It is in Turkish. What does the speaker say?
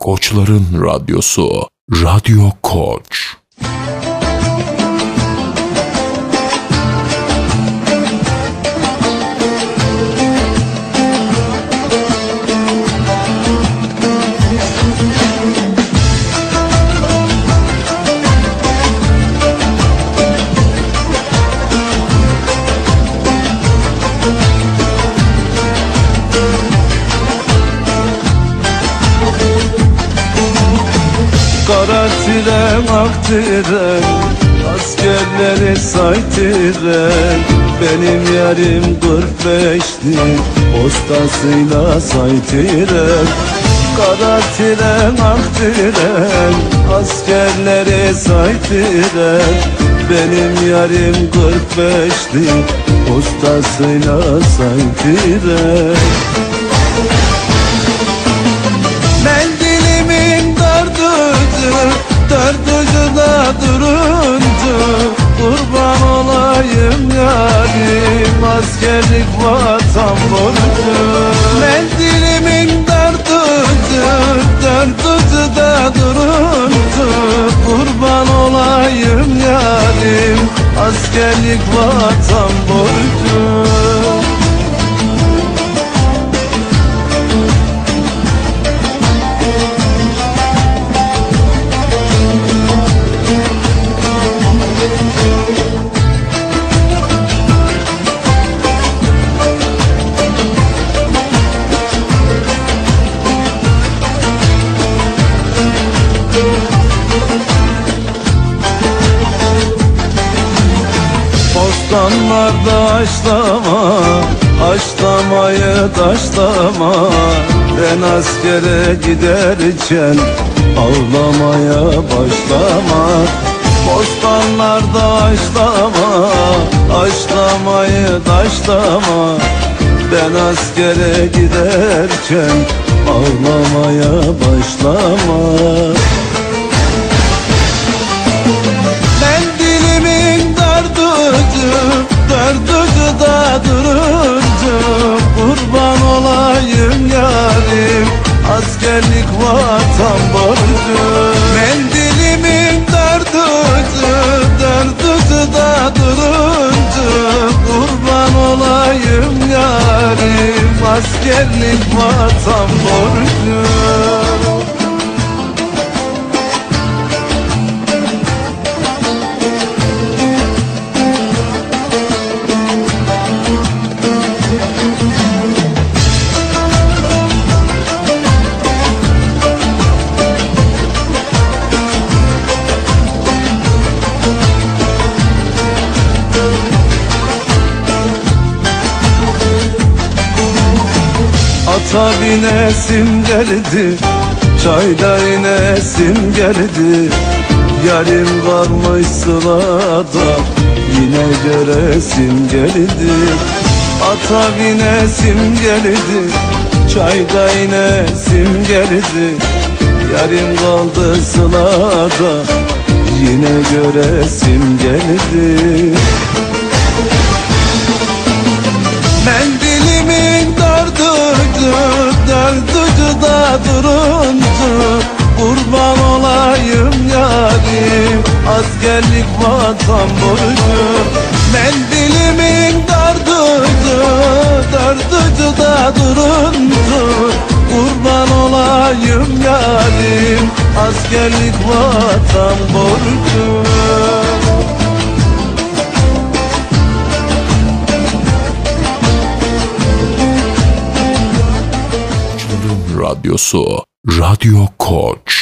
Koçların Radyosu Radyo Koç Kara tren ak Askerleri say tren Benim yarim 45'li Postasıyla say tren Kara tren ak Askerleri say tren Benim yarim 45'li Postasıyla say tren Askerlik vatan borcu Mendilimin dördücü Dördücü de duruncu Kurban olayım yarim. Askerlik vatan Bostanlarda haşlama Haşlamayı taşlama. Ben askere giderken Ağlamaya başlama. Bostanlarda haşlama Haşlamayı taşlama. Ben askere giderken Ağlamaya başlama Askerlik vatan borcu Ata binesim geldi Çayda inesim geldi. Yarim varmış sılada Yine göresim geldi. Ata binesim geldi Çayda inesim geldi. Yarim kaldı sılada Yine göresim geldi borcu Mendilimin dördücü Dördücü da duruncu Kurban olayım yarim Askerlik vatan borcu. Radyosu Radyo Koç